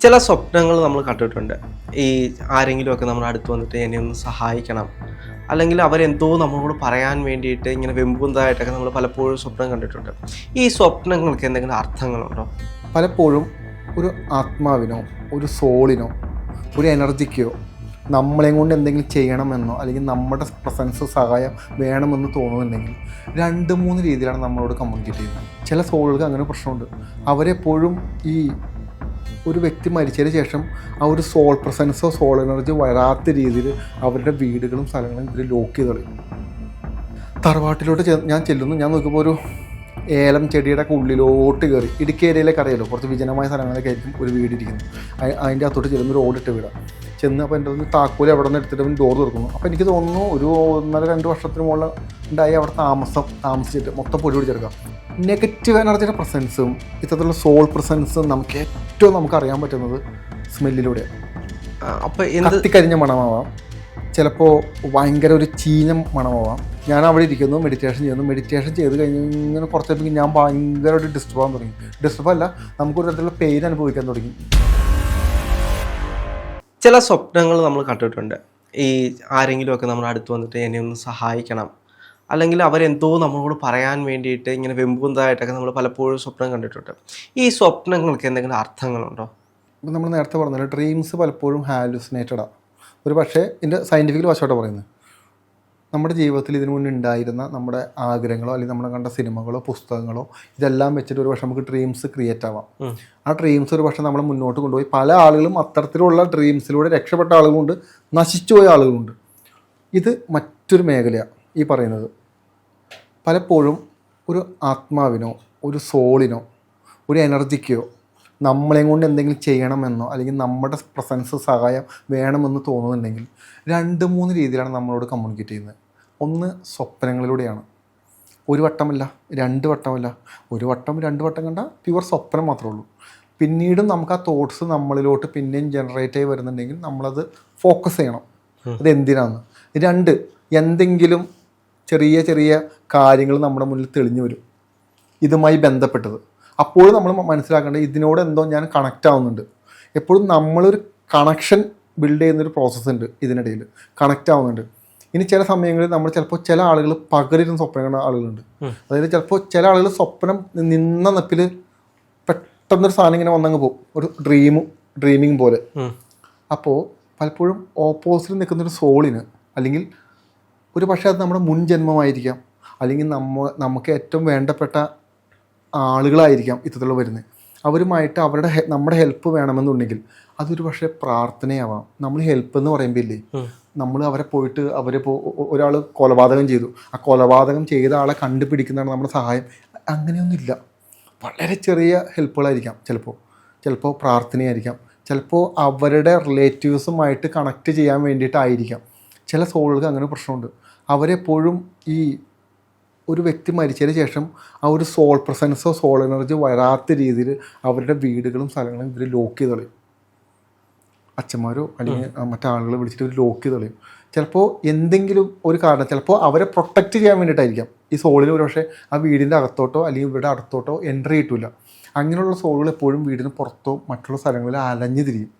ചില സ്വപ്നങ്ങൾ നമ്മൾ കണ്ടിട്ടുണ്ട്. ഈ ആരെങ്കിലുമൊക്കെ നമ്മൾ അടുത്ത് വന്നിട്ട് എന്നെ ഒന്ന് സഹായിക്കണം. അല്ലെങ്കിൽ അവരെന്തോ നമ്മളോട് പറയാൻ വേണ്ടിയിട്ട് ഇങ്ങനെ വെമ്പുന്നതായിട്ടൊക്കെ നമ്മൾ പലപ്പോഴും സ്വപ്നം കണ്ടിട്ടുണ്ട്. ഈ സ്വപ്നങ്ങൾക്ക് എന്തെങ്കിലും അർത്ഥങ്ങളുണ്ടോ? പലപ്പോഴും ഒരു ആത്മാവിനോ ഒരു സോളിനോ ഒരു എനർജിക്കോ നമ്മളെ കൊണ്ട് എന്തെങ്കിലും ചെയ്യണമെന്നോ അല്ലെങ്കിൽ നമ്മുടെ പ്രസൻസ് സഹായം വേണമെന്ന് തോന്നുന്നുണ്ടെങ്കിൽ രണ്ട് മൂന്ന് രീതിയിലാണ് നമ്മളോട് കമ്മ്യൂണിക്കേറ്റ് ചെയ്യുന്നത്. ചില സോളുകൾക്ക് അങ്ങനെ പ്രശ്നമുണ്ട്. അവരെപ്പോഴും ഈ ഒരു വ്യക്തി മരിച്ചതിന് ശേഷം ആ ഒരു സോൾ പ്രസൻസോ സോൾ എനർജി വരാത്ത രീതിയിൽ അവരുടെ വീടുകളും സ്ഥലങ്ങളും ഇതിൽ ലോക്ക് ചെയ്ത് തറവാട്ടിലോട്ട് ഞാൻ ചെല്ലുന്നു. ഞാൻ നോക്കിയപ്പോൾ ഒരു ഏലം ചെടിയുടെ ഉള്ളിലോട്ട് കയറി. ഇടുക്കി ഏരിയയിലേക്ക് അറിയാലോ കുറച്ച് വിജനമായ സ്ഥലങ്ങളിലൊക്കെ ആയിരിക്കും ഒരു വീട് ഇരിക്കുന്നത്. അതിന്റെ അകത്തോട്ട് ചെല്ലുന്ന ഒരു ഓടിട്ട് വീടാണ് ചെന്ന് അപ്പോൾ എന്റെ ഒന്ന് താക്കോൽ അവിടെ നിന്ന് എടുത്തിട്ട് അവൻ ഡോർ തുറക്കുന്നു. അപ്പോൾ എനിക്ക് തോന്നുന്നു ഒരു ഒന്നര രണ്ട് വർഷത്തിന് മുകളിൽ ഉണ്ടായി അവിടെ താമസം താമസിച്ചിട്ട്. മൊത്തം പൊടി പിടിച്ചെടുക്കാം. നെഗറ്റീവ് എനർജിയുടെ പ്രസൻസും ഇത്തരത്തിലുള്ള സോൾ പ്രസൻസും നമുക്ക് ഏറ്റവും നമുക്ക് അറിയാൻ പറ്റുന്നത് സ്മെല്ലിലൂടെ അപ്പോൾ കത്തിക്കരിഞ്ഞ മണമാവാം. ചിലപ്പോൾ ഭയങ്കര ഒരു ചീഞ്ഞ മണമാവാം. ഞാൻ അവിടെ ഇരിക്കുന്നു മെഡിറ്റേഷൻ ചെയ്യുന്നു. മെഡിറ്റേഷൻ ചെയ്ത് കഴിഞ്ഞ് ഇങ്ങനെ കുറച്ച് കഴിയുമ്പോൾ ഞാൻ ഭയങ്കര ഒരു ഡിസ്റ്റർബ് ആകാൻ തുടങ്ങി. ഡിസ്റ്റർബ് അല്ല നമുക്കൊരു തരത്തിലുള്ള പെയിൻ അനുഭവിക്കാൻ തുടങ്ങി. ചില സ്വപ്നങ്ങൾ നമ്മൾ കണ്ടിട്ടുണ്ട്. ഈ ആരെങ്കിലുമൊക്കെ നമ്മുടെ അടുത്ത് വന്നിട്ട് എന്നെ ഒന്ന് സഹായിക്കണം. അല്ലെങ്കിൽ അവരെന്തോ നമ്മളോട് പറയാൻ വേണ്ടിയിട്ട് ഇങ്ങനെ വെമ്പുന്നതായിട്ടൊക്കെ നമ്മൾ പലപ്പോഴും സ്വപ്നം കണ്ടിട്ടുണ്ട്. ഈ സ്വപ്നങ്ങൾക്ക് എന്തെങ്കിലും അർത്ഥങ്ങളുണ്ടോ? നമ്മൾ നേരത്തെ പറഞ്ഞല്ലോ ഡ്രീംസ് പലപ്പോഴും ഹാലുസിനേറ്റഡാണ് ഒരു പക്ഷേ ഇതിന്റെ സയന്റിഫിക്കൽ വശമായിട്ട് പറയുന്നത്. നമ്മുടെ ജീവിതത്തിൽ ഇതിനു മുന്നേ ഉണ്ടായിരുന്ന നമ്മുടെ ആഗ്രഹങ്ങളോ അല്ലെങ്കിൽ നമ്മൾ കണ്ട സിനിമകളോ പുസ്തകങ്ങളോ ഇതെല്ലാം വെച്ചിട്ട് ഒരു പക്ഷേ നമുക്ക് ഡ്രീംസ് ക്രിയേറ്റ് ആവാം. ആ ഡ്രീംസ് ഒരു പക്ഷേ നമ്മൾ മുന്നോട്ട് കൊണ്ടുപോയി. പല ആളുകളും അത്തരത്തിലുള്ള ഡ്രീംസിലൂടെ രക്ഷപ്പെട്ട ആളുകളുണ്ട് നശിച്ചുപോയ ആളുകളുണ്ട്. ഇത് മറ്റൊരു മേഖലയാണ് ഈ പറയുന്നത്. പലപ്പോഴും ഒരു ആത്മാവിനോ ഒരു സോളിനോ ഒരു എനർജിക്കോ നമ്മളെ കൊണ്ട് എന്തെങ്കിലും ചെയ്യണമെന്നോ അല്ലെങ്കിൽ നമ്മുടെ പ്രസൻസ് സഹായം വേണമെന്ന് തോന്നുന്നുണ്ടെങ്കിൽ രണ്ട് മൂന്ന് രീതിയിലാണ് നമ്മളോട് കമ്മ്യൂണിക്കേറ്റ് ചെയ്യുന്നത്. ഒന്ന് സ്വപ്നങ്ങളിലൂടെയാണ്. ഒരു വട്ടമല്ല രണ്ട് വട്ടമല്ല. ഒരു വട്ടം രണ്ട് വട്ടം കണ്ട പ്യുവർ സ്വപ്നം മാത്രമേ ഉള്ളൂ. പിന്നീടും നമുക്ക് ആ തോട്ട്സ് നമ്മളിലോട്ട് പിന്നെയും ജനറേറ്റ് ആയി വരുന്നുണ്ടെങ്കിൽ നമ്മളത് ഫോക്കസ് ചെയ്യണം. അത് എന്തിനാന്ന്? രണ്ട് എന്തെങ്കിലും ചെറിയ ചെറിയ കാര്യങ്ങൾ നമ്മുടെ മുന്നിൽ തെളിഞ്ഞു വരും. ഇതുമായി ബന്ധപ്പെട്ടത്. അപ്പോഴും നമ്മൾ മനസ്സിലാക്കേണ്ടത് ഇതിനോട് എന്തോ ഞാൻ കണക്റ്റ് ആവുന്നുണ്ട്. എപ്പോഴും നമ്മളൊരു കണക്ഷൻ ബിൽഡ് ചെയ്യുന്നൊരു പ്രോസസ്സ് ഉണ്ട് ഇതിനിടയിൽ. കണക്റ്റ് ആവുന്നുണ്ട്. ഇനി ചില സമയങ്ങളിൽ നമ്മൾ ചിലപ്പോൾ ചില ആളുകൾ പകലിരുന്ന് സ്വപ്നം കണ്ട ആളുകളുണ്ട്. അതായത് ചിലപ്പോൾ ചില ആളുകൾ സ്വപ്നം നിന്ന നിപ്പിൽ പെട്ടെന്നൊരു സാധനം ഇങ്ങനെ വന്നങ്ങ് പോകും. ഒരു ഡ്രീമും ഡ്രീമിങ് പോലെ. അപ്പോൾ പലപ്പോഴും ഓപ്പോസിറ്റ് നിൽക്കുന്നൊരു സോളിന് അല്ലെങ്കിൽ ഒരു പക്ഷേ അത് നമ്മുടെ മുൻജന്മമായിരിക്കാം. അല്ലെങ്കിൽ നമ്മ നമുക്ക് ഏറ്റവും വേണ്ടപ്പെട്ട ആളുകളായിരിക്കാം ഇത്തരത്തിലുള്ള വരുന്നത്. അവരുമായിട്ട് അവരുടെ നമ്മുടെ ഹെൽപ്പ് വേണമെന്നുണ്ടെങ്കിൽ അതൊരു പക്ഷേ പ്രാർത്ഥനയാവാം. നമ്മൾ ഹെൽപ്പ് എന്ന് പറയുമ്പോൾ ഇല്ലേ നമ്മൾ അവരെ പോയിട്ട് അവരെ ഒരാൾ കൊലപാതകം ചെയ്തു. ആ കൊലപാതകം ചെയ്ത ആളെ കണ്ടുപിടിക്കുന്നതാണ് നമ്മുടെ സഹായം. അങ്ങനെയൊന്നുമില്ല. വളരെ ചെറിയ ഹെൽപ്പുകളായിരിക്കാം ചിലപ്പോൾ. ചിലപ്പോൾ പ്രാർത്ഥനയായിരിക്കാം. ചിലപ്പോൾ അവരുടെ റിലേറ്റീവ്സുമായിട്ട് കണക്ട് ചെയ്യാൻ വേണ്ടിയിട്ടായിരിക്കാം. ചില സോളുകൾക്ക് അങ്ങനെ പ്രശ്നമുണ്ട്. അവരെപ്പോഴും ഈ ഒരു വ്യക്തി മരിച്ചതിന് ശേഷം ആ ഒരു സോൾ പ്രസൻസോ സോൾ എനർജി വരാത്ത രീതിയിൽ അവരുടെ വീടുകളും സ്ഥലങ്ങളും ഇവർ ലോക്ക് ചെയ്ത് കളയും. അച്ഛന്മാരോ അല്ലെങ്കിൽ മറ്റാളുകളെ വിളിച്ചിട്ട് ഇവർ ലോക്ക് ചെയ്ത് കളയും. ചിലപ്പോൾ എന്തെങ്കിലും ഒരു കാരണം ചിലപ്പോൾ അവരെ പ്രൊട്ടക്റ്റ് ചെയ്യാൻ വേണ്ടിയിട്ടായിരിക്കാം. ഈ സോളിൽ ഒരു പക്ഷേ ആ വീടിന്റെ അകത്തോട്ടോ അല്ലെങ്കിൽ ഇവരുടെ അടുത്തോട്ടോ എൻട്രി കിട്ടില്ല അങ്ങനെയുള്ള സോളുകൾ എപ്പോഴും വീടിന് പുറത്തോ മറ്റുള്ള സ്ഥലങ്ങളിൽ അലഞ്ഞു തിരിയും.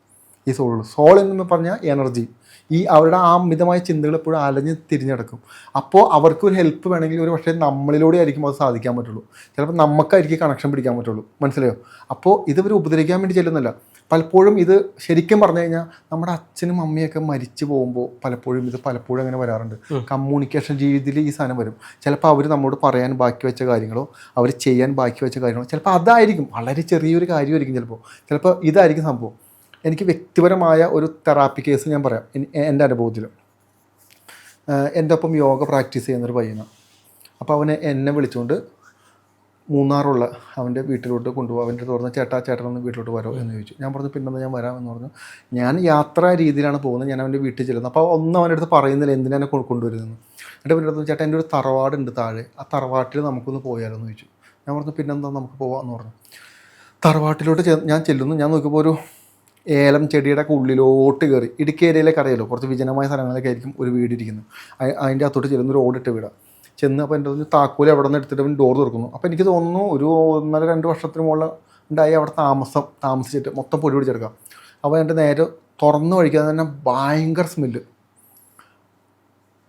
ഈ സോളുകൾ സോൾ എന്ന് പറഞ്ഞാൽ എനർജി ഈ അവരുടെ ആ മിതമായ ചിന്തകൾ എപ്പോഴും അലഞ്ഞ് തിരിഞ്ഞെടുക്കും. അപ്പോൾ അവർക്ക് ഒരു ഹെൽപ്പ് വേണമെങ്കിൽ ഒരു പക്ഷേ നമ്മളിലൂടെ ആയിരിക്കും അത് സാധിക്കാൻ പറ്റുള്ളൂ. ചിലപ്പോൾ നമുക്കായിരിക്കും കണക്ഷൻ പിടിക്കാൻ പറ്റുള്ളൂ. മനസ്സിലായോ? അപ്പോൾ ഇത് ഇവർ ഉപദ്രവിക്കാൻ വേണ്ടി ചെല്ലുന്നില്ല. പലപ്പോഴും ഇത് ശരിക്കും പറഞ്ഞു കഴിഞ്ഞാൽ നമ്മുടെ അച്ഛനും അമ്മയൊക്കെ മരിച്ചു പോകുമ്പോൾ പലപ്പോഴും ഇത് പലപ്പോഴും അങ്ങനെ വരാറുണ്ട്. കമ്മ്യൂണിക്കേഷൻ രീതിയിൽ ഈ സാധനം വരും. ചിലപ്പോൾ അവർ നമ്മോട് പറയാൻ ബാക്കി വെച്ച കാര്യങ്ങളോ അവർ ചെയ്യാൻ ബാക്കി വെച്ച കാര്യങ്ങളോ ചിലപ്പോൾ അതായിരിക്കും. വളരെ ചെറിയൊരു കാര്യമായിരിക്കും ചിലപ്പോൾ ചിലപ്പോൾ ഇതായിരിക്കും സംഭവം. എനിക്ക് വ്യക്തിപരമായ ഒരു തെറാപ്പി കേസ് ഞാൻ പറയാം. എന്റെ അനുഭവത്തിൽ എന്റെ ഒപ്പം യോഗ പ്രാക്ടീസ് ചെയ്യുന്നൊരു പയ്യനാണ് അപ്പോൾ അവനെ എന്നെ വിളിച്ചുകൊണ്ട് മൂന്നാറുള്ള അവന്റെ വീട്ടിലോട്ട് കൊണ്ടുപോകും അവന്റെ അടുത്ത് ചേട്ടാ ചേട്ടനൊന്ന് വീട്ടിലോട്ട് വരോ എന്ന് ചോദിച്ചു. ഞാൻ പറഞ്ഞു പിന്നെന്താ ഞാൻ വരാം എന്ന് പറഞ്ഞു. ഞാൻ യാത്രാ രീതിയിലാണ് പോകുന്നത്. ഞാൻ അവന്റെ വീട്ടിൽ ചെല്ലുന്നത്. അപ്പോൾ ഒന്നും അവന്റെ അടുത്ത് പറയുന്നില്ല എന്തിനാണ് എന്നെ കൊണ്ടുവരുന്നത് എന്നിട്ട് പിന്നെ അടുത്ത് ചേട്ടാ എന്റെ ഒരു തറവാടുണ്ട് താഴെ. ആ തറവാട്ടിൽ നമുക്കൊന്ന് പോയാലോ എന്ന് ചോദിച്ചു. ഞാൻ പറഞ്ഞു പിന്നെന്താ നമുക്ക് പോവാമെന്ന് പറഞ്ഞു. തറവാട്ടിലോട്ട് ഞാൻ ചെല്ലുന്നു. ഞാൻ നോക്കിയപ്പോൾ ഒരു ഏലം ചെടിയുടെ ഉള്ളിലോട്ട് കയറി ഇടുക്കി ഏരിയയിലേക്ക് അറിയാലോ കുറച്ച് വിജനമായ സ്ഥലങ്ങളിലൊക്കെ ആയിരിക്കും ഒരു വീട് ഇരിക്കുന്നത്. അ- അതിന്റെ അത്തോട്ട് ചെല്ലുന്ന ഒരു ഓടിട്ട് വീടാണ് ചെന്ന് അപ്പോൾ എന്റെ താക്കോൽ അവിടെ നിന്ന് എടുത്തിട്ട് അവൻ ഡോർ തുറക്കുന്നു. അപ്പോൾ എനിക്ക് തോന്നുന്നു ഒരു ഒന്നര രണ്ട് വർഷത്തിന് മുകളിൽ ഉണ്ടായി അവിടെ താമസം താമസിച്ചിട്ട് മൊത്തം പൊടി പിടിച്ചെടുക്കാം. അപ്പോൾ എന്റെ നേരെ തുറന്നു കഴിക്കാതെ തന്നെ ഭയങ്കര സ്മെല്ല്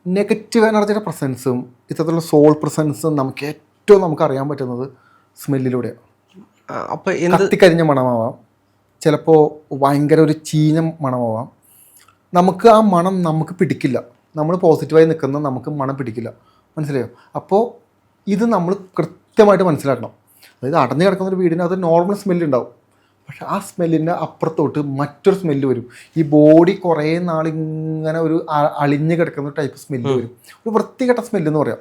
നെഗറ്റീവ് എനർജിയുടെ പ്രസൻസും ഇത്തരത്തിലുള്ള സോൾ പ്രസൻസും നമുക്ക് ഏറ്റവും നമുക്ക് അറിയാൻ പറ്റുന്നത് സ്മെല്ലിലൂടെയാണ് അപ്പോൾ എന്ത് കത്തിക്കരിഞ്ഞ മണമാവാം. ചിലപ്പോൾ ഭയങ്കര ഒരു ചീഞ്ഞ മണമാവാം. നമുക്ക് ആ മണം നമുക്ക് പിടിക്കില്ല. നമ്മൾ പോസിറ്റീവായി നിൽക്കുന്ന നമുക്ക് മണം പിടിക്കില്ല. മനസ്സിലായോ? അപ്പോൾ ഇത് നമ്മൾ കൃത്യമായിട്ട് മനസ്സിലാക്കണം. അതായത് അടഞ്ഞു കിടക്കുന്ന ഒരു വീടിന് അത് നോർമൽ സ്മെല്ല് ഉണ്ടാവും. പക്ഷെ ആ സ്മെല്ലിന്റെ അപ്പുറത്തോട്ട് മറ്റൊരു സ്മെല്ല് വരും. ഈ ബോഡി കുറേ നാളിങ്ങനെ ഒരു അളിഞ്ഞു കിടക്കുന്ന ടൈപ്പ് സ്മെല്ല് വരും. ഒരു വൃത്തികെട്ട സ്മെല്ല് എന്ന് പറയാം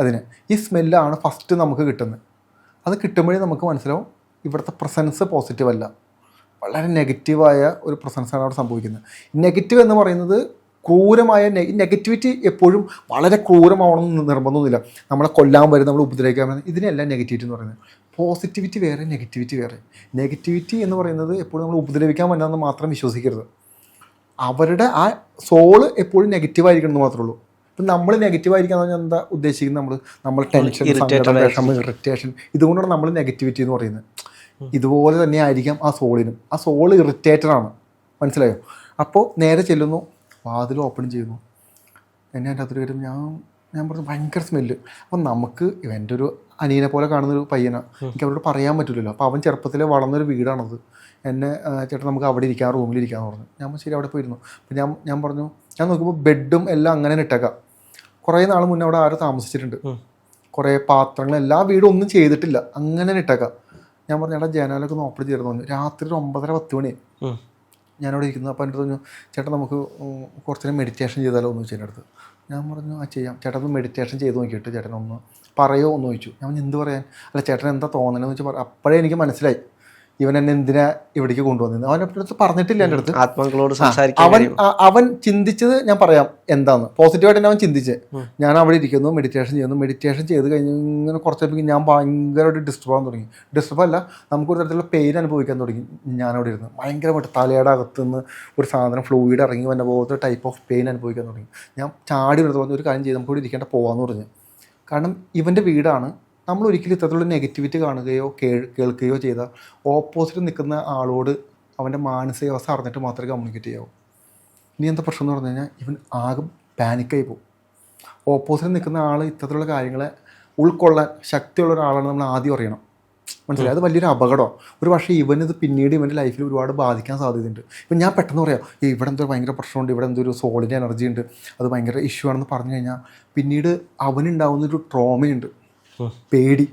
അതിന്. ഈ സ്മെല്ലാണ് ഫസ്റ്റ് നമുക്ക് കിട്ടുന്നത്. അത് കിട്ടുമ്പോഴേ നമുക്ക് മനസ്സിലാവും ഇവിടുത്തെ പ്രസൻസ് പോസിറ്റീവ് അല്ല. വളരെ നെഗറ്റീവായ ഒരു പ്രസൻസാണ് അവിടെ സംഭവിക്കുന്നത്. നെഗറ്റീവ് എന്ന് പറയുന്നത് ക്രൂരമായ നെഗറ്റിവിറ്റി എപ്പോഴും വളരെ ക്രൂരമാവണമെന്ന് നിർബന്ധമൊന്നുമില്ല. നമ്മളെ കൊല്ലാൻ വരും നമ്മൾ ഉപദ്രവിക്കാൻ വരും ഇതിനെയല്ല നെഗറ്റിവിറ്റി എന്ന് പറയുന്നത്. പോസിറ്റിവിറ്റി വേറെ നെഗറ്റിവിറ്റി വേറെ. നെഗറ്റിവിറ്റി എന്ന് പറയുന്നത് എപ്പോഴും നമ്മൾ ഉപദ്രവിക്കാൻ പറ്റാമെന്ന് മാത്രം വിശ്വസിക്കരുത്. അവരുടെ ആ സോൾ എപ്പോഴും നെഗറ്റീവ് ആയിരിക്കണം എന്ന് മാത്രമേ ഉള്ളൂ. ഇപ്പം നമ്മൾ നെഗറ്റീവ് ആയിരിക്കാന്ന് പറഞ്ഞാൽ എന്താ ഉദ്ദേശിക്കുന്നത് നമ്മൾ? നമ്മൾ ടെൻഷൻ ഇറിറ്റേഷൻ ഇതുകൊണ്ടാണ് നമ്മൾ നെഗറ്റിവിറ്റി എന്ന് പറയുന്നത്. ഇതുപോലെ തന്നെ ആയിരിക്കാം ആ സോളിനും. ആ സോൾ ഇറിറ്റേറ്റഡ് ആണ്. മനസ്സിലായോ? അപ്പോൾ നേരെ ചെല്ലുന്നു. വാതിൽ ഓപ്പൺ ചെയ്യുന്നു. എന്നെ എന്റെ അകത്ത് വരും ഞാൻ ഞാൻ പറഞ്ഞു ഭയങ്കര സ്മെല്ല് അപ്പം നമുക്ക് എന്റെ ഒരു അനിയനെ പോലെ കാണുന്നൊരു പയ്യനാണ് എനിക്ക് അവരോട് പറയാൻ പറ്റില്ലല്ലോ അപ്പോൾ അവൻ ചെറുപ്പത്തിലെ വളർന്നൊരു വീടാണത്. എന്നെ ചേട്ടൻ നമുക്ക് അവിടെ ഇരിക്കാം റൂമിൽ ഇരിക്കാമെന്ന് പറഞ്ഞു. ഞാൻ ശരി അവിടെ പോയിരുന്നു. അപ്പം ഞാൻ ഞാൻ പറഞ്ഞു ഞാൻ നോക്കുമ്പോൾ ബെഡും എല്ലാം അങ്ങനെ ഇട്ടേക്കാം. കുറേ നാൾ മുന്നേ അവിടെ ആരും താമസിച്ചിട്ടുണ്ട്. കുറേ പാത്രങ്ങൾ എല്ലാ വീടും ഒന്നും ചെയ്തിട്ടില്ല. അങ്ങനെ ഇട്ടേക്കാം. ഞാൻ പറഞ്ഞു ചേട്ടാ ജനാലൊക്കെ ഒന്ന് ഓപ്പൺ ചെയ്തിരുന്നു പറഞ്ഞു. രാത്രി ഒരു ഒമ്പതര പത്ത് മണി. ഞാനവിടെ ഇരിക്കുന്നു. അപ്പോൾ എന്റെ പറഞ്ഞു ചേട്ടാ നമുക്ക് കുറച്ച് നേരം മെഡിറ്റേഷൻ ചെയ്താലോ? എന്ന് ചോദിച്ചു എന്റെ അടുത്ത് ഞാൻ പറഞ്ഞു ആ ചെയ്യാം. ചേട്ടൻ ഒന്ന് മെഡിറ്റേഷൻ ചെയ്ത് നോക്കിയിട്ട് ചേട്ടൻ ഒന്ന് പറയോ? എന്ന് ചോദിച്ചു. ഞാൻ എന്ത് പറയാൻ? അല്ല ചേട്ടൻ എന്താ തോന്നണമെന്ന് വെച്ചാൽ അപ്പോഴേ എനിക്ക് മനസ്സിലായി. ഇവൻ എന്നെ എന്തിനാ ഇവിടേക്ക് കൊണ്ടുവന്നത് അവൻ എന്റെ അടുത്ത് പറഞ്ഞിട്ടില്ല എന്റെ അടുത്ത്. ആത്മാക്കളോട് അവൻ അവൻ ചിന്തിച്ചത് ഞാൻ പറയാം എന്താന്ന്. പോസിറ്റീവായിട്ട് തന്നെ അവൻ ചിന്തിച്ച്. ഞാൻ അവിടെ ഇരിക്കുന്നു മെഡിറ്റേഷൻ ചെയ്യുന്നു. മെഡിറ്റേഷൻ ചെയ്ത് കഴിഞ്ഞ് ഇങ്ങനെ കുറച്ച് ഞാൻ ഭയങ്കരമായിട്ട് ഡിസ്റ്റർബ് ആകാൻ തുടങ്ങി. ഡിസ്റ്റർബ് അല്ല നമുക്കൊരു തരത്തിലുള്ള പെയിൻ അനുഭവിക്കാൻ തുടങ്ങി. ഞാൻ അവിടെ ഇരുന്ന് ഭയങ്കരമായിട്ട് തലയുടെ അകത്തുനിന്ന് ഒരു സാധനം ഫ്ലൂയിഡ് ഇറങ്ങി വന്ന പോലത്തെ ടൈപ്പ് ഓഫ് പെയിൻ അനുഭവിക്കാൻ തുടങ്ങി. ഞാൻ ചാടി വരുന്നത് പറഞ്ഞു ഒരു കാര്യം ചെയ്ത് നമുക്ക് ഇവിടെ ഇരിക്കേണ്ട പോകാമെന്ന് പറഞ്ഞു. കാരണം ഇവന്റെ വീടാണ് നമ്മൾ ഒരിക്കലും ഇത്തരത്തിലുള്ള നെഗറ്റിവിറ്റി കാണുകയോ കേൾക്കുകയോ ചെയ്താൽ ഓപ്പോസിറ്റ് നിൽക്കുന്ന ആളോട് അവന്റെ മാനസികാവസ്ഥ അറിഞ്ഞിട്ട് മാത്രമേ കമ്മ്യൂണിക്കേറ്റ് ചെയ്യാവൂ. ഇനി എന്താ പ്രശ്നം എന്ന് പറഞ്ഞു കഴിഞ്ഞാൽ ഇവൻ ആകെ പാനിക്കായി പോകും. ഓപ്പോസിറ്റ് നിൽക്കുന്ന ആൾ ഇത്തരത്തിലുള്ള കാര്യങ്ങളെ ഉൾക്കൊള്ളാൻ ശക്തിയുള്ള ഒരാളാണ് നമ്മൾ ആദ്യം അറിയണം. മനസ്സിലായി? അത് വലിയൊരു അപകടം ഒരു പക്ഷേ ഇവനിത് പിന്നീട് ഇവന്റെ ലൈഫിൽ ഒരുപാട് ബാധിക്കാൻ സാധ്യതയുണ്ട്. ഇപ്പം ഞാൻ പെട്ടെന്ന് പറയാം ഈ ഇവിടെ എന്തോ ഭയങ്കര പ്രശ്നമുണ്ട് ഇവിടെ എന്തോ ഒരു സോളിന്റെ എനർജി ഉണ്ട് അത് ഭയങ്കര ഇഷ്യൂ ആണെന്ന് പറഞ്ഞു കഴിഞ്ഞാൽ പിന്നീട് അവനുണ്ടാവുന്നൊരു ട്രോമയുണ്ട്. പേടി.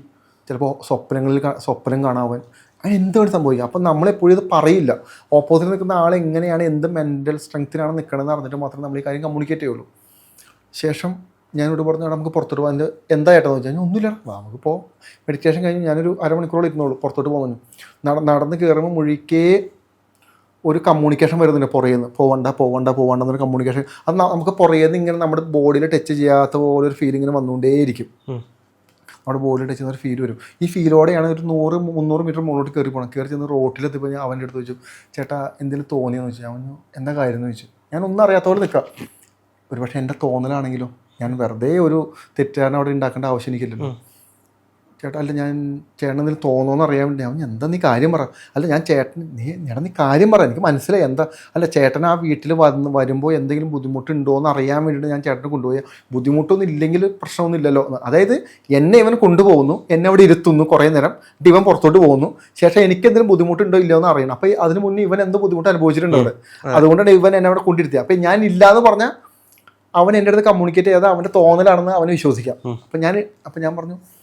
ചിലപ്പോൾ സ്വപ്നങ്ങളിൽ സ്വപ്നം കാണാവൻ. അങ്ങനെ എന്തുകൊണ്ട് സംഭവിക്കുക? അപ്പം നമ്മളെപ്പോഴും ഇത് പറയില്ല. ഓപ്പോസിറ്റ് നിൽക്കുന്ന ആൾ എങ്ങനെയാണ് എന്ത് മെന്റൽ സ്ട്രെങ്ത്തിനാണ് നിൽക്കണമെന്ന് അറിഞ്ഞിട്ട് മാത്രമേ നമ്മൾ ഈ കാര്യം കമ്മ്യൂണിക്കേറ്റ് ചെയ്യുള്ളൂ. ശേഷം ഞാനിവിടെ പറഞ്ഞു "എടാ, നമുക്ക് പുറത്തോട്ട് പോകാൻ ഇത് എന്താ ഏട്ടാന്ന് വെച്ചാൽ ഒന്നുമില്ല നമുക്കിപ്പോൾ മെഡിറ്റേഷൻ കഴിഞ്ഞ് ഞാനൊരു അരമണിക്കൂറോളം ഇരുന്നുള്ളൂ പുറത്തോട്ട് പോകുന്നു നട നടന്ന് കയറുമ്പോൾ മുഴിക്കേ ഒരു കമ്മ്യൂണിക്കേഷൻ വരുന്നുണ്ട് പുറയിൽ നിന്ന് പോവണ്ട പോവണ്ട പോവണ്ട എന്നൊരു കമ്മ്യൂണിക്കേഷൻ അത് നമുക്ക് പുറയിൽ നിന്ന് ഇങ്ങനെ നമ്മുടെ ബോഡിയിൽ ടച്ച് ചെയ്യാത്ത പോലെ ഒരു ഫീലിങ്ങിന് വന്നുകൊണ്ടേയിരിക്കും. നമ്മുടെ ബോഡിയിൽ ടച്ച് ഒരു ഫീൽ വരും. ഈ ഫീലോടെയാണ് ഒരു നൂറ് മുന്നൂറ് മീറ്റർ മുകളിലോട്ട് കയറി പോകണം കയറി ചെന്ന് റോട്ടിലെത്തിപ്പോൾ ഞാൻ അവന്റെ അടുത്ത് ചോദിച്ചു ചേട്ടാ എന്തെങ്കിലും തോന്നിയെന്ന് ചോദിച്ചു. ഞാൻ എന്താ കാര്യം? എന്ന് ചോദിച്ചു. ഞാൻ ഒന്നും അറിയാത്ത പോലെ നിൽക്കാം. ഒരു പക്ഷേ എന്റെ തോന്നലാണെങ്കിലും ഞാൻ വെറുതെ ഒരു തെറ്റുകാരൻ അവിടെ ഉണ്ടാക്കേണ്ട ആവശ്യം എനിക്കില്ലല്ലോ. ചേട്ടാ അല്ല ഞാൻ ചേട്ടൻ എന്തെങ്കിലും തോന്നുമെന്ന് അറിയാൻ വേണ്ടി. അവൻ എന്താ നീ കാര്യം പറ? അല്ല ഞാൻ ചേട്ടൻ നീ ചേട്ടാ നീ കാര്യം പറ. എനിക്ക് മനസ്സിലായി. എന്താ? അല്ല ചേട്ടൻ ആ വീട്ടിൽ വന്ന് വരുമ്പോൾ എന്തെങ്കിലും ബുദ്ധിമുട്ടുണ്ടോ എന്ന് അറിയാൻ വേണ്ടിയിട്ട് ഞാൻ ചേട്ടനെ കൊണ്ടുപോയി. ബുദ്ധിമുട്ടൊന്നും ഇല്ലെങ്കിൽ പ്രശ്നമൊന്നും ഇല്ലല്ലോ അതായത് എന്നെ ഇവൻ കൊണ്ടുപോകുന്നു. എന്നെ അവിടെ ഇരുത്തുന്നു കുറേ നേരം. ഇവൻ പുറത്തോട്ട് പോകുന്നു. ശേഷം എനിക്ക് എന്തെങ്കിലും ബുദ്ധിമുട്ടുണ്ടോ ഇല്ലയോ എന്ന് അറിയണം. അപ്പോൾ അതിന് മുന്നേ ഇവൻ എന്ത് ബുദ്ധിമുട്ട് അനുഭവിച്ചിട്ടുണ്ട് അവിടെ അതുകൊണ്ടാണ് ഇവൻ എന്നെ അവിടെ കൊണ്ടിരുത്തിയത് അപ്പോൾ ഞാൻ ഇല്ലാന്ന് പറഞ്ഞാൽ അവൻ എന്റെ അടുത്ത് കമ്മ്യൂണിക്കേറ്റ് ചെയ്താൽ അവന്റെ തോന്നലാണെന്ന് അവന് വിശ്വസിക്കാം. അപ്പം ഞാൻ അപ്പം ഞാൻ പറഞ്ഞു "ഏഹ്,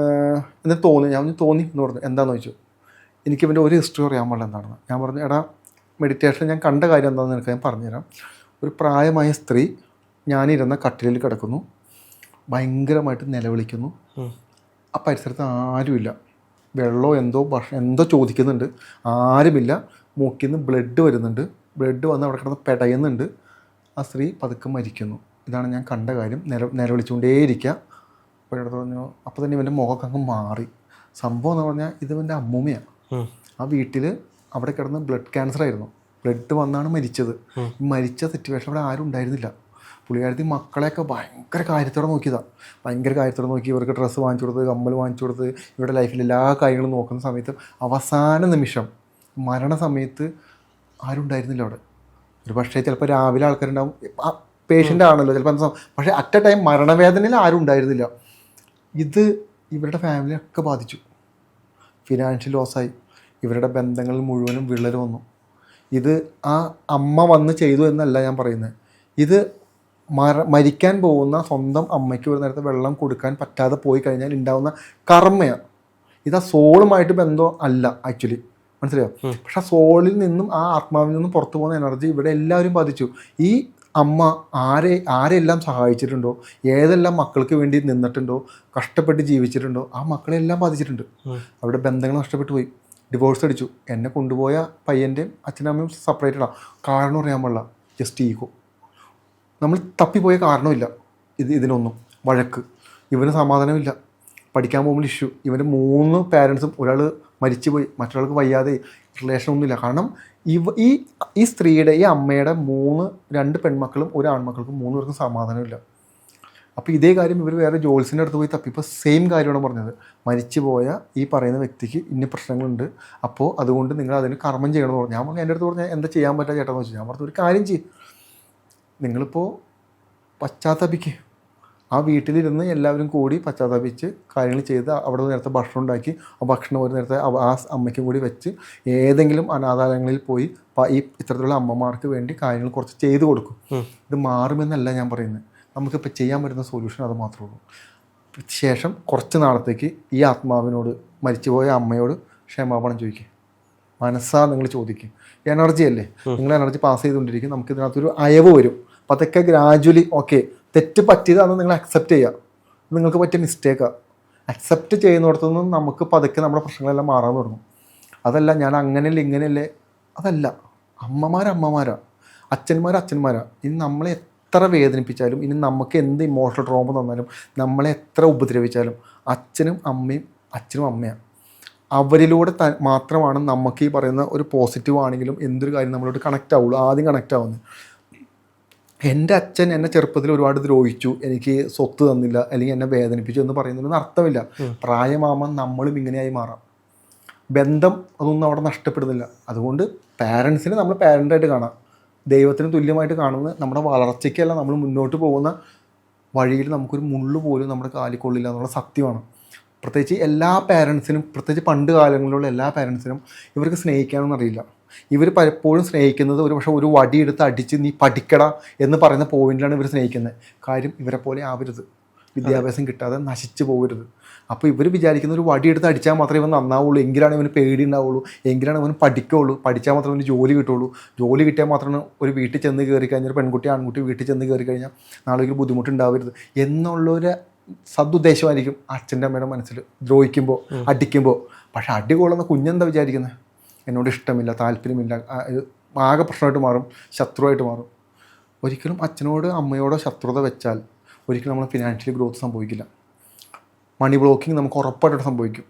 എന്നിട്ട് തോന്നി ഞാൻ തോന്നി എന്ന് പറഞ്ഞു എന്താണെന്ന് ചോദിച്ചു. എനിക്ക് ഇവന്റെ ഒരു ഹിസ്റ്ററി അറിയാൻ പാടില്ല എന്താണെന്ന്. ഞാൻ പറഞ്ഞു എടാ മെഡിറ്റേഷൻ ഞാൻ കണ്ട കാര്യം എന്താണെന്ന് എനിക്ക് ഞാൻ പറഞ്ഞുതരാം. ഒരു പ്രായമായ സ്ത്രീ ഞാനിരുന്ന കട്ടിലിൽ കിടക്കുന്നു. ഭയങ്കരമായിട്ട് നിലവിളിക്കുന്നു. ആ പരിസരത്ത് ആരുമില്ല. വെള്ളമോ എന്തോ ഭക്ഷണം എന്തോ ചോദിക്കുന്നുണ്ട്. ആരുമില്ല. മൂക്കിൽ നിന്ന് ബ്ലഡ് വരുന്നുണ്ട്. ബ്ലഡ് വന്ന് അവിടെ കിടന്ന് പെടയുന്നുണ്ട്. ആ സ്ത്രീ പതുക്കെ മരിക്കുന്നു. ഇതാണ് ഞാൻ കണ്ട കാര്യം. നില നിലവിളിച്ചുകൊണ്ടേയിരിക്കുക. അപ്പോഴടുത്ത് പറഞ്ഞു അപ്പോൾ തന്നെ ഇവന്റെ മുഖമൊക്കെ അങ്ങ് മാറി. സംഭവം എന്ന് പറഞ്ഞാൽ ഇത് ഇവന്റെ അമ്മൂമ്മയാണ് ആ വീട്ടിൽ അവിടെ കിടന്ന് ബ്ലഡ് ക്യാൻസർ ആയിരുന്നു. ബ്ലഡ് വന്നാണ് മരിച്ചത്. മരിച്ച സിറ്റുവേഷൻ അവിടെ ആരും ഉണ്ടായിരുന്നില്ല. പുള്ളിക്കാരത്തി മക്കളെയൊക്കെ ഭയങ്കര കാര്യത്തോടെ നോക്കിയതാണ് ഭയങ്കര കാര്യത്തോടെ നോക്കി. ഇവർക്ക് ഡ്രസ്സ് വാങ്ങിച്ചു കൊടുത്ത് കമ്മൽ വാങ്ങിച്ചു കൊടുത്ത് ഇവരുടെ ലൈഫിൽ എല്ലാ കാര്യങ്ങളും നോക്കുന്ന സമയത്ത് അവസാന നിമിഷം മരണസമയത്ത് ആരും ഉണ്ടായിരുന്നില്ല അവിടെ. ഒരു പക്ഷേ ചിലപ്പോൾ രാവിലെ ആൾക്കാരുണ്ടാവും. ആ പേഷ്യന്റ് ആണല്ലോ ചിലപ്പോൾ പക്ഷേ അറ്റ് എ ടൈം മരണവേദനയിൽ ആരും ഉണ്ടായിരുന്നില്ല. ഇത് ഇവരുടെ ഫാമിലിയൊക്കെ ബാധിച്ചു. ഫിനാൻഷ്യൽ ലോസായി ഇവരുടെ ബന്ധങ്ങൾ മുഴുവനും വിള്ളൽ വന്നു. ഇത് ആ അമ്മ വന്ന് ചെയ്തു എന്നല്ല ഞാൻ പറയുന്നത്. ഇത് മര മരിക്കാൻ പോകുന്ന സ്വന്തം അമ്മയ്ക്ക് ഒരു നേരത്തെ വെള്ളം കൊടുക്കാൻ പറ്റാതെ പോയി കഴിഞ്ഞാൽ ഉണ്ടാകുന്ന കർമ്മയാണ്. ഇത് ആ സോളുമായിട്ട് ബന്ധം അല്ല ആക്ച്വലി മനസ്സിലായോ? പക്ഷെ ആ സോളിൽ നിന്നും ആ ആത്മാവിൽ നിന്നും പുറത്തു പോകുന്ന എനർജി ഇവിടെ എല്ലാവരും ബാധിച്ചു. ഈ അമ്മ ആരെ ആരെല്ലാം സഹായിച്ചിട്ടുണ്ടോ? ഏതെല്ലാം മക്കൾക്ക് വേണ്ടി നിന്നിട്ടുണ്ടോ? കഷ്ടപ്പെട്ട് ജീവിച്ചിട്ടുണ്ടോ? ആ മക്കളെല്ലാം ബാധിച്ചിട്ടുണ്ട്. അവരുടെ ബന്ധങ്ങൾ നഷ്ടപ്പെട്ടു പോയി. ഡിവോഴ്സ് അടിച്ചു. എന്നെ കൊണ്ടുപോയ പയ്യന്റെയും അച്ഛനമ്മയും സെപ്പറേറ്റഡാണ് കാരണം അറിയാൻ പാടില്ല. ജസ്റ്റ് ഈഗോ നമ്മൾ തപ്പിപ്പോയ കാരണമില്ല ഇത് ഇതിനൊന്നും. വഴക്ക്. ഇവന് സമാധാനമില്ല. പഠിക്കാൻ പോകുമ്പോൾ ഇഷ്യൂ ഇവന്റെ മൂന്ന് പാരൻസും ഒരാൾ മരിച്ചുപോയി. മറ്റൊരാൾക്ക് വയ്യാതെ റിലേഷൻ ഒന്നുമില്ല. കാരണം ഇവ ഈ ഈ സ്ത്രീയുടെ ഈ അമ്മയുടെ മൂന്ന് രണ്ട് പെൺമക്കളും ഒരു ആൺമക്കൾക്കും മൂന്ന് പേർക്കും സമാധാനമില്ല. അപ്പോൾ ഇതേ കാര്യം ഇവർ വേറെ ജോൽസിന്റെ അടുത്ത് പോയി തപ്പിപ്പോൾ സെയിം കാര്യമാണ് പറഞ്ഞത്. മരിച്ചു പോയ ഈ പറയുന്ന വ്യക്തിക്ക് ഇന്ന പ്രശ്നങ്ങളുണ്ട്. അപ്പോൾ അതുകൊണ്ട് നിങ്ങൾ അതിന് കർമ്മം ചെയ്യണമെന്ന് പറഞ്ഞു. ഞാൻ പറഞ്ഞു എന്റെ അടുത്ത് പറഞ്ഞാൽ എന്താ ചെയ്യാൻ പറ്റാ ചേട്ടാന്ന് വെച്ചു ഞാൻ പറഞ്ഞു ഒരു കാര്യം ചെയ്യും. നിങ്ങളിപ്പോൾ പശ്ചാത്തപിക്ക്. ആ വീട്ടിലിരുന്ന് എല്ലാവരും കൂടി പശ്ചാത്തപിച്ച് കാര്യങ്ങൾ ചെയ്ത് അവിടെ ഒരു നേരത്തെ ഭക്ഷണം ഉണ്ടാക്കി ആ ഭക്ഷണം ഒരു നേരത്തെ ആ അമ്മയ്ക്കും കൂടി വെച്ച് ഏതെങ്കിലും അനാഥാലയങ്ങളിൽ പോയി ഈ ഇത്തരത്തിലുള്ള അമ്മമാർക്ക് വേണ്ടി കാര്യങ്ങൾ കുറച്ച് ചെയ്തു കൊടുക്കും. ഇത് മാറുമെന്നല്ല ഞാൻ പറയുന്നത്. നമുക്കിപ്പോൾ ചെയ്യാൻ പറ്റുന്ന സൊല്യൂഷൻ അത് മാത്രമേ ഉള്ളൂ. ശേഷം കുറച്ച് നാളത്തേക്ക് ഈ ആത്മാവിനോട് മരിച്ചുപോയ അമ്മയോട് ക്ഷമാപണം ചോദിക്കുക മനസ്സാ നിങ്ങൾ ചോദിക്കും. എനർജി അല്ലേ? നിങ്ങൾ എനർജി പാസ് ചെയ്തുകൊണ്ടിരിക്കും. നമുക്ക് ഇതിനകത്തൊരു അയവ് വരും. അപ്പം അതൊക്കെ ഗ്രാജുവലി ഓക്കെ തെറ്റ് പറ്റിയതാണെന്ന് നിങ്ങൾ അക്സെപ്റ്റ് ചെയ്യുക. നിങ്ങൾക്ക് പറ്റിയ മിസ്റ്റേക്കാണ് അക്സെപ്റ്റ് ചെയ്യുന്നിടത്തുനിന്ന് നമുക്ക് പതുക്കെ നമ്മുടെ പ്രശ്നങ്ങളെല്ലാം മാറാൻ തുടങ്ങും. അതല്ല ഞാൻ അങ്ങനെയല്ല ഇങ്ങനെയല്ലേ? അതല്ല. അമ്മമാർ അമ്മമാരാ. അച്ഛന്മാർ അച്ഛന്മാരാണ് ഇനി നമ്മളെ എത്ര വേദനിപ്പിച്ചാലും ഇനി നമുക്ക് എന്ത് ഇമോഷണൽ ട്രോമ തന്നാലും നമ്മളെ എത്ര ഉപദ്രവിച്ചാലും അച്ഛനും അമ്മയും അച്ഛനും അമ്മയാണ് അവരിലൂടെ ത മാത്രമാണ് നമുക്ക് ഈ പറയുന്ന ഒരു പോസിറ്റീവ് ആണെങ്കിലും എന്തൊരു കാര്യം നമ്മളോട് കണക്റ്റ് ആവുള്ളൂ. ആദ്യം കണക്റ്റ് ആവുന്നത്. എന്റെ അച്ഛൻ എന്നെ ചെറുപ്പത്തിൽ ഒരുപാട് ദ്രോഹിച്ചു. എനിക്ക് സ്വത്ത് തന്നില്ല അല്ലെങ്കിൽ എന്നെ വേദനിപ്പിച്ചു എന്ന് പറയുന്നതിന് അർത്ഥമില്ല. പ്രായമാകുമ്പോൾ നമ്മളും ഇങ്ങനെയായി മാറാം. ബന്ധം അതൊന്നും അവിടെ നഷ്ടപ്പെടുന്നില്ല. അതുകൊണ്ട് പാരൻസിനെ നമ്മൾ പാരന്റായിട്ട് കാണാം. ദൈവത്തിന് തുല്യമായിട്ട് കാണുന്നത് നമ്മുടെ വളർച്ചയ്ക്കല്ല നമ്മൾ മുന്നോട്ട് പോകുന്ന വഴിയിൽ നമുക്കൊരു മുള്ളു പോലും നമ്മുടെ കാലിൽ കൊള്ളില്ല എന്നുള്ള സത്യമാണ്. പ്രത്യേകിച്ച് എല്ലാ പാരൻസിനും പ്രത്യേകിച്ച് പണ്ട് കാലങ്ങളിലുള്ള എല്ലാ പാരൻസിനും ഇവർക്ക് സ്നേഹിക്കാനൊന്നും അറിയില്ല. ഇവർ പലപ്പോഴും സ്നേഹിക്കുന്നത് ഒരു പക്ഷേ ഒരു വടിയെടുത്ത് അടിച്ച് നീ പഠിക്കട എന്ന് പറയുന്ന പോയിന്റിലാണ് ഇവർ സ്നേഹിക്കുന്നത്. കാര്യം ഇവരെ പോലെ ആവരുത്. വിദ്യാഭ്യാസം കിട്ടാതെ നശിച്ചു പോകരുത് അപ്പോൾ ഇവർ വിചാരിക്കുന്ന ഒരു വടിയെടുത്ത് അടിച്ചാൽ മാത്രമേ ഇവൻ നന്നാവുള്ളൂ. എങ്കിലാണ് ഇവന് പേടി ഉണ്ടാവുള്ളൂ. എങ്കിലാണ് ഇവൻ പഠിക്കുള്ളൂ പഠിച്ചാൽ മാത്രമേ ഇവന് ജോലി കിട്ടുള്ളൂ. ജോലി കിട്ടിയാൽ മാത്രമേ ഒരു വീട്ടിൽ ചെന്ന് കയറി കഴിഞ്ഞാൽ പെൺകുട്ടി ആൺകുട്ടി വീട്ടിൽ ചെന്ന് കയറി കഴിഞ്ഞാൽ നാളെ ബുദ്ധിമുട്ടുണ്ടാവരുത്. എന്നുള്ളൊരു സദുദ്ദേശമായിരിക്കും അച്ഛന്റെ അമ്മയുടെ മനസ്സിൽ ദ്രോഹിക്കുമ്പോൾ അടിക്കുമ്പോൾ. പക്ഷെ അടി കൊള്ളുന്ന കുഞ്ഞെന്താ വിചാരിക്കുന്നത് എന്നോട് ഇഷ്ടമില്ല താല്പര്യമില്ല ആകെ പ്രശ്നമായിട്ട് മാറും ശത്രുവായിട്ട് മാറും. ഒരിക്കലും അച്ഛനോട് അമ്മയോടോ ശത്രുത വെച്ചാൽ ഒരിക്കലും നമ്മൾ ഫിനാൻഷ്യൽ ഗ്രോത്ത് സംഭവിക്കില്ല. മണി ബ്ലോക്കിംഗ് നമുക്ക് ഉറപ്പായിട്ട് സംഭവിക്കും.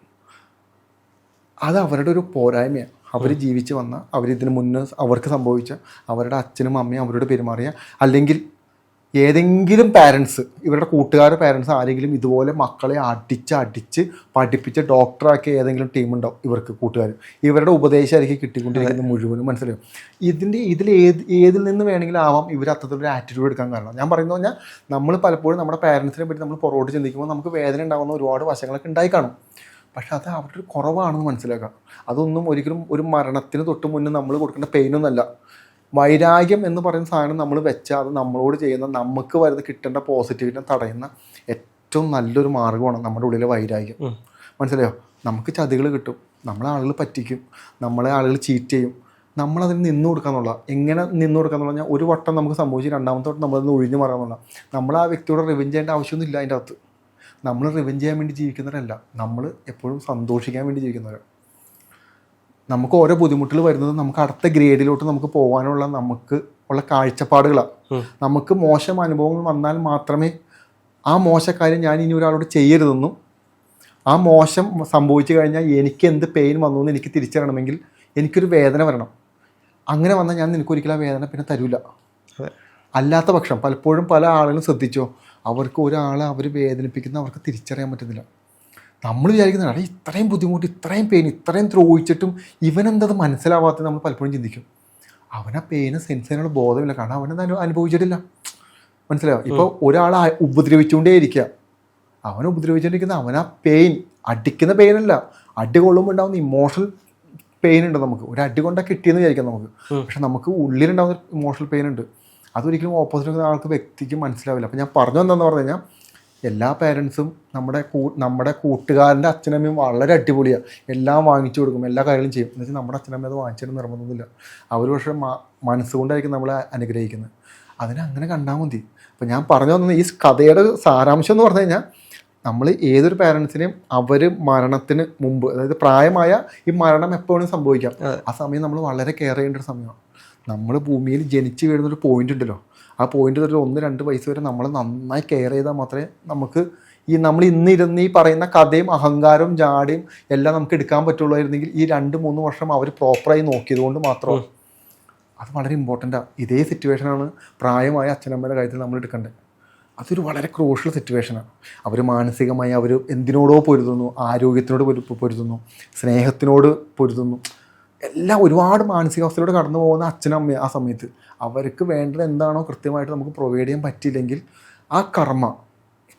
അത് അവരുടെ ഒരു പോരായ്മയാണ് അവർ ജീവിച്ച് വന്ന അവരിതിന് മുന്നേ അവർക്ക് സംഭവിച്ച അവരുടെ അച്ഛനും അമ്മയും അവരോട് പെരുമാറിയ അല്ലെങ്കിൽ ഏതെങ്കിലും പാരൻസ് ഇവരുടെ കൂട്ടുകാരുടെ പാരൻസ് ആരെങ്കിലും ഇതുപോലെ മക്കളെ അടിച്ച് അടിച്ച് പഠിപ്പിച്ച് ഡോക്ടറാക്കിയ ഏതെങ്കിലും ടീം ഉണ്ടാവും ഇവർക്ക് കൂട്ടുകാർ ഇവരുടെ ഉപദേശമായിരിക്കും കിട്ടിക്കൊണ്ടിരിക്കുന്നത് മുഴുവനും. മനസ്സിലാവും ഇതിന്റെ ഇതിൽ ഏത് ഏതിൽ നിന്ന് വേണമെങ്കിലും ആവാം ഇവർ അത്തരത്തിലൊരു ആറ്റിറ്റ്യൂഡ് എടുക്കാൻ കാരണം. ഞാൻ പറയുന്നത് പറഞ്ഞാൽ നമ്മൾ പലപ്പോഴും നമ്മുടെ പാരൻസിനെ പറ്റി നമ്മൾ പുറകോട്ട് ചിന്തിക്കുമ്പോൾ നമുക്ക് വേദന ഉണ്ടാകുന്ന ഒരുപാട് വശങ്ങളൊക്കെ ഉണ്ടായി കാണും. പക്ഷെ അത് അവരുടെ ഒരു കുറവാണെന്ന് മനസ്സിലാക്കാം. അതൊന്നും ഒരിക്കലും ഒരു മരണത്തിന് തൊട്ട് മുന്നേ നമ്മൾ കൊടുക്കേണ്ട പെയിനൊന്നല്ല വൈരാഗ്യം എന്ന് പറയുന്ന സാധനം നമ്മൾ വെച്ചാൽ അത് നമ്മളോട് ചെയ്യുന്ന നമുക്ക് വരുന്ന കിട്ടേണ്ട പോസിറ്റീവിനെ തടയുന്ന ഏറ്റവും നല്ലൊരു മാർഗമാണ് നമ്മുടെ ഉള്ളിലെ വൈരാഗ്യം. മനസ്സിലായോ? നമുക്ക് ചതികൾ കിട്ടും. നമ്മളെ ആളുകൾ പറ്റിക്കും. നമ്മളെ ആളുകൾ ചീറ്റ് ചെയ്യും. നമ്മളതിന് നിന്ന് കൊടുക്കാന്നുള്ള എങ്ങനെ നിന്ന് കൊടുക്കാന്നുള്ള പറഞ്ഞാൽ ഒരു വട്ടം നമുക്ക് സംഭവിച്ചു രണ്ടാമത്തെ വട്ടം നമ്മളതിന് ഒഴിഞ്ഞു മാറാന്നുള്ള നമ്മൾ ആ വ്യക്തിയോട് റിവെഞ്ച് ചെയ്യേണ്ട ആവശ്യമൊന്നുമില്ല അതിന്റെ അകത്ത്. നമ്മൾ റിവെഞ്ച് ചെയ്യാൻ വേണ്ടി ജീവിക്കുന്നവരല്ല. നമ്മൾ എപ്പോഴും സന്തോഷിക്കാൻ വേണ്ടി ജീവിക്കുന്നവരാണ്. നമുക്ക് ഓരോ ബുദ്ധിമുട്ടുകൾ വരുന്നത് നമുക്ക് അടുത്ത ഗ്രേഡിലോട്ട് നമുക്ക് പോകാനുള്ള നമുക്ക് ഉള്ള കാഴ്ചപ്പാടുകളാണ്. നമുക്ക് മോശം അനുഭവങ്ങൾ വന്നാൽ മാത്രമേ ആ മോശക്കാര്യം ഞാൻ ഇനി ഒരാളോട് ചെയ്യരുതെന്നും ആ മോശം സംഭവിച്ചു കഴിഞ്ഞാൽ എനിക്ക് എന്ത് പെയിൻ വന്നു എന്ന് എനിക്ക് തിരിച്ചറിയണമെങ്കിൽ എനിക്കൊരു വേദന വരണം. അങ്ങനെ വന്നാൽ ഞാൻ നിനക്കൊരിക്കലും ആ വേദന പിന്നെ തരൂല. അല്ലാത്ത പക്ഷം പലപ്പോഴും പല ആളുകളും ശ്രദ്ധിച്ചോ അവർക്ക് ഒരാളെ അവർ വേദനിപ്പിക്കുന്ന അവർക്ക് തിരിച്ചറിയാൻ പറ്റുന്നില്ല. നമ്മൾ വിചാരിക്കുന്നത് അടേ ഇത്രയും ബുദ്ധിമുട്ട് ഇത്രയും പെയിൻ ഇത്രയും ത്രോഹിച്ചിട്ടും ഇവനെന്തത് മനസ്സിലാവാത്തത് നമ്മൾ പലപ്പോഴും ചിന്തിക്കും. അവനാ പെയിന് സെൻസ് ചെയ്യാനുള്ള ബോധമില്ല. കാരണം അവനത് അനുഭവിച്ചിട്ടില്ല. മനസ്സിലായോ? ഇപ്പോൾ ഒരാളെ ഉപദ്രവിച്ചുകൊണ്ടേ ഇരിക്കുക അവൻ ഉപദ്രവിച്ചുകൊണ്ടിരിക്കുന്ന അവനാ പെയിൻ അടിക്കുന്ന പെയിനല്ല അടി കൊള്ളുമ്പോൾ ഉണ്ടാകുന്ന ഇമോഷണൽ പെയിൻ ഉണ്ട് നമുക്ക്. ഒരു അടി കൊണ്ടാ കിട്ടിയെന്ന് വിചാരിക്കാം നമുക്ക്. പക്ഷെ നമുക്ക് ഉള്ളിലുണ്ടാകുന്ന ഇമോഷണൽ പെയിൻ ഉണ്ട്. അതൊരിക്കലും ഓപ്പോസിറ്റ് ആൾക്ക് വ്യക്തിക്ക് മനസ്സിലാവില്ല. അപ്പോൾ ഞാൻ പറഞ്ഞു എന്താണെന്ന് പറഞ്ഞു കഴിഞ്ഞാൽ എല്ലാ പേരൻസും നമ്മുടെ കൂ നമ്മുടെ കൂട്ടുകാരന്റെ അച്ഛനമ്മയും വളരെ അടിപൊളിയാണ് എല്ലാം വാങ്ങിച്ചു കൊടുക്കും എല്ലാ കാര്യങ്ങളും ചെയ്യും. എന്ന് വെച്ചാൽ നമ്മുടെ അച്ഛനമ്മ അത് വാങ്ങിച്ചിട്ട് നിർബന്ധമൊന്നുമില്ല. അവർ പക്ഷേ മനസ്സുകൊണ്ടായിരിക്കും നമ്മളെ അനുഗ്രഹിക്കുന്നത്. അതിനെ അങ്ങനെ കണ്ടാൽ മതി. അപ്പോൾ ഞാൻ പറഞ്ഞു തന്നെ ഈ കഥയുടെ സാരാംശം എന്ന് പറഞ്ഞു കഴിഞ്ഞാൽ നമ്മൾ ഏതൊരു പാരൻസിനെയും അവർ മരണത്തിന് മുമ്പ് അതായത് പ്രായമായ ഈ മരണം എപ്പോഴും സംഭവിക്കാം. ആ സമയം നമ്മൾ വളരെ കെയർ ചെയ്യേണ്ട ഒരു സമയമാണ്. നമ്മൾ ഭൂമിയിൽ ജനിച്ച് വീഴുന്ന ഒരു പോയിന്റ് ഉണ്ടല്ലോ. ആ പോയിന്റ് ഒരു ഒന്ന് രണ്ട് പൈസ വരെ നമ്മൾ നന്നായി കെയർ ചെയ്താൽ മാത്രമേ നമുക്ക് ഈ നമ്മൾ ഇന്നിരുന്ന് ഈ പറയുന്ന കഥയും അഹങ്കാരവും ജാടിയും എല്ലാം നമുക്ക് എടുക്കാൻ പറ്റുള്ളായിരുന്നെങ്കിൽ ഈ രണ്ട് മൂന്ന് വർഷം അവർ പ്രോപ്പറായി നോക്കിയത് കൊണ്ട് മാത്രം. അത് വളരെ ഇമ്പോർട്ടന്റാണ് ഇതേ സിറ്റുവേഷനാണ് പ്രായമായ അച്ഛനമ്മയുടെ കാര്യത്തിൽ നമ്മൾ എടുക്കേണ്ടത് അതൊരു വളരെ ക്രൂഷ്യൽ സിറ്റുവേഷനാണ് അവർ മാനസികമായി അവർ എന്തിനോടോ പൊരുതുന്നു. ആരോഗ്യത്തിനോട് പൊരു- പൊരുതുന്നു. സ്നേഹത്തിനോട് പൊരുതുന്നു. എല്ലാം ഒരുപാട് മാനസികാവസ്ഥയിലൂടെ കടന്നു പോകുന്ന അച്ഛനമ്മ ആ സമയത്ത്. അവർക്ക് വേണ്ടത് എന്താണോ കൃത്യമായിട്ട് നമുക്ക് പ്രൊവൈഡ് ചെയ്യാൻ പറ്റിയില്ലെങ്കിൽ ആ കർമ്മ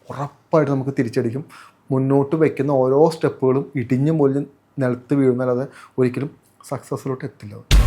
ഉറപ്പായിട്ട് നമുക്ക് തിരിച്ചടിക്കും. മുന്നോട്ട് വയ്ക്കുന്ന ഓരോ സ്റ്റെപ്പുകളും ഇടിഞ്ഞു മൂല്യം നിലത്ത് വീഴുന്നല്ലാതെ ഒരിക്കലും സക്സസ്സിലോട്ട് എത്തില്ല.